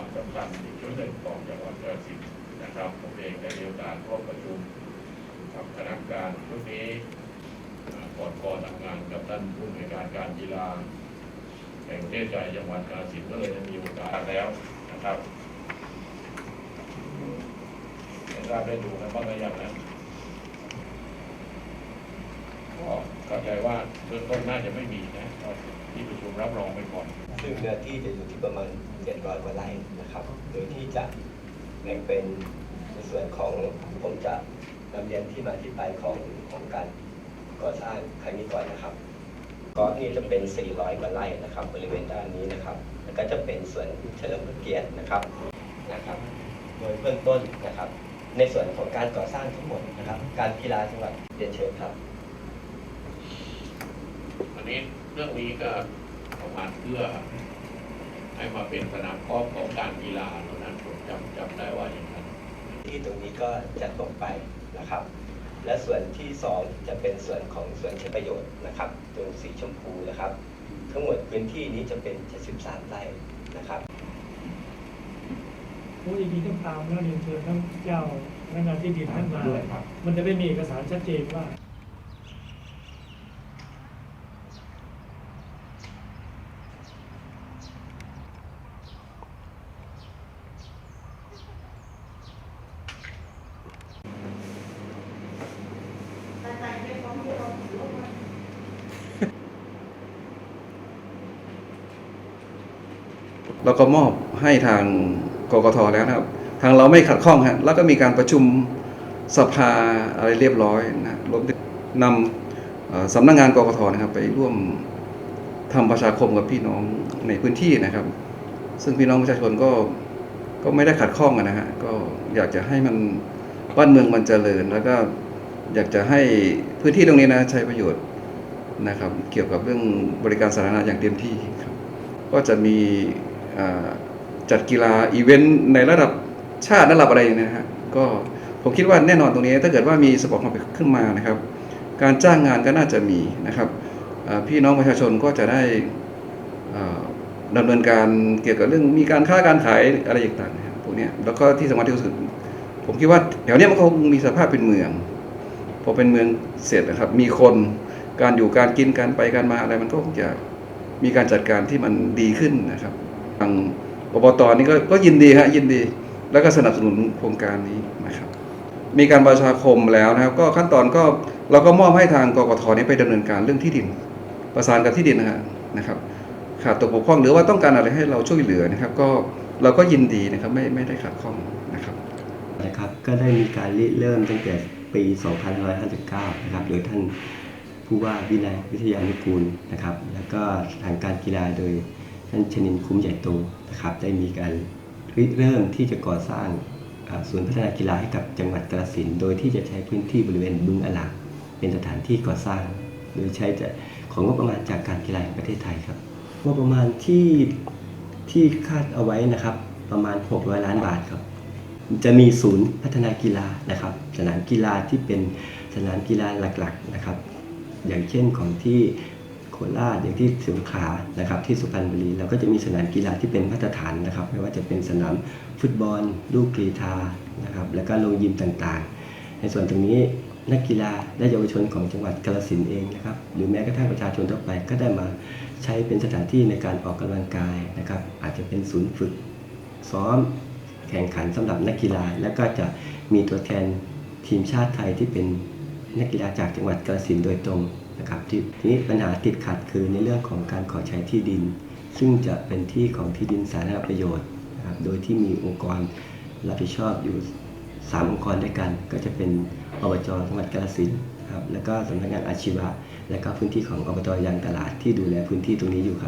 ความสำคัญอีกชุดหนึ่งของจังหวัดกาฬสินธุ์นะครับผมเองได้มีโอกาสร่วมประชุมกับคณะกรรมการชุดนี้ก่อนก่อนทำงานกับท่านผู้ในการการกีฬาแห่งประเทศไทยจังหวัดกาฬสินธุ์ก็เลยได้มีโอกาสแล้วนะครับไม่ทราบได้ดูกันบ้างหรือยังนะก็เข้าใจว่าเบื้องต้นน่าจะไม่มีนะที่ประชุมรับรองไปก่อน ซึ่งเนื้อที่จะอยู่ที่ประมาณ 700กว่าไร่นะครับ โดยที่จะแบ่งเป็นในส่วนของผมจะนำเรียนที่มาที่ไปของของการก่อสร้างครั้งนี้ก่อนนะครับก็นี่จะเป็น 400กว่าไร่นะครับ บริเวณด้านนี้นะครับ แล้วก็จะเป็นส่วนเฉลิมพระเกียรตินะครับนะครับ โดยเบื้องต้นนะครับ ในส่วนของการก่อสร้างทั้งหมดนะครับ การกีฬาจังหวัดเรียนเชิญครับ อันนี้เรื่องนี้ก็ ประมาณเพื่อให้มาเป็นสนามกอล์ฟของการกีฬาเท่านั้นผมจำจำได้ว่าอย่างนั้น ที่ตรงนี้ก็จะตกไปนะครับ และส่วนที่สองจะเป็นส่วนของส่วนใช้ประโยชน์นะครับตรงสีชมพูนะครับ ทั้งหมดพื้นที่นี้จะเป็น 73 ไร่นะครับผู้ยินดีต้องตามแล้วเรียนเชิญทั้งเจ้าพนักงานที่ดินท่านมาด้วยครับมันจะได้มีเอกสารชัดเจนว่า เราก็มอบให้ทางกกทแล้วนะครับ ทางเราไม่ขัดข้องฮะแล้วก็มีการประชุมสภาอะไรเรียบร้อยนะรวมถึงนำสำนักงานกกทนะครับ ไปร่วมทำประชาคมกับพี่น้องในพื้นที่นะครับ ซึ่งพี่น้องประชาชนก็ก็ไม่ได้ขัดข้องนะฮะก็อยากจะให้มันบ้านเมืองมันเจริญแล้วก็ อยากจะให้พื้นที่ตรงนี้นะใช้ประโยชน์นะครับ เกี่ยวกับเรื่องบริการสาธารณะอย่างเต็มที่ครับ ก็จะมีจัดกีฬาอีเวนต์ในระดับชาติระดับอะไรนะฮะก็ผมคิดว่าแน่นอนตรงนี้ ถ้าเกิดว่ามีสปอร์ตคอมเพล็กซ์ขึ้นมานะครับ การจ้างงานก็น่าจะมีนะครับพี่น้องประชาชนก็จะได้อ่าดำเนินการเกี่ยวกับเรื่องมีการค้าการขายอะไรต่างๆพวกนี้แล้วก็ที่สำคัญที่สุดผมคิดว่าแถวนี้มันก็คงมีสภาพเป็นเมือง พอเป็นเมืองเสร็จนะครับ มีคนการอยู่การกินการไปการมาอะไรมันก็คงจะมีการจัดการที่มันดีขึ้นนะครับ ทางอบตนี่ก็ก็ยินดีฮะยินดี แล้วก็สนับสนุนโครงการนี้นะครับ มีการประชาคมแล้วนะครับ ก็ขั้นตอนก็เราก็มอบให้ทางกกทนี้ไปดำเนินการเรื่องที่ดิน ประสานกับที่ดินนะฮะนะครับขาดตกบกพร่องหรือว่าต้องการอะไรให้เราช่วยเหลือนะครับ ก็เราก็ยินดีนะครับไม่ไม่ได้ขัดข้องนะครับนะครับก็ได้มีการริเริ่มตั้งแต่ ปี 2559 นะครับ โดยท่านผู้ว่าวินัยวิทยานุกูลนะครับ แล้วก็ทางการกีฬาโดยท่านชนินคุ้มใหญ่โตนะครับ ได้มีการริเริ่มที่จะก่อสร้างศูนย์พัฒนากีฬาให้กับจังหวัดกาฬสินโดยที่จะใช้พื้นที่บริเวณบึงอลาเป็นสถานที่ก่อสร้าง โดยใช้จะของงบประมาณจากการกีฬาแห่งประเทศไทยครับงบประมาณที่ที่คาดเอาไว้นะครับ ประมาณ 600 ล้านบาทครับ จะมีศูนย์พัฒนากีฬานะครับ สนามกีฬาที่เป็นสนามกีฬาหลักๆนะครับ อย่างเช่นของที่โคราชอย่างที่สงขลานะครับ ที่สุพรรณบุรีเราก็จะมีสนามกีฬาที่เป็นมาตรฐานนะครับ ไม่ว่าจะเป็นสนามฟุตบอล ลูกกรีฑานะครับ แล้วก็โรงยิมต่างๆ ในส่วนตรงนี้นักกีฬาและเยาวชนของจังหวัดกาฬสินเองนะครับ หรือแม้กระทั่งประชาชนทั่วไปก็ได้มาใช้เป็นสถานที่ในการออกกำลังกายนะครับ อาจจะเป็นศูนย์ฝึกซ้อม แข่งขันสำหรับนักกีฬา และก็จะมีตัวแทนทีมชาติไทยที่เป็นนักกีฬาจากจังหวัดกาฬสินโดยตรงนะครับที่ทีนี้ปัญหาติดขัดคือในเรื่องของการขอใช้ที่ดิน ซึ่งจะเป็นที่ของที่ดินสาธารณประโยชน์นะครับโดยที่มีองค์กรรับผิดชอบอยู่ 3 องค์กรด้วยกัน ก็จะเป็นอบจจังหวัดกาฬสินครับแล้วก็สำนักงานอาชีวะ และก็พื้นที่ของอบตยางตลาดที่ดูแลพื้นที่ตรงนี้อยู่ครับ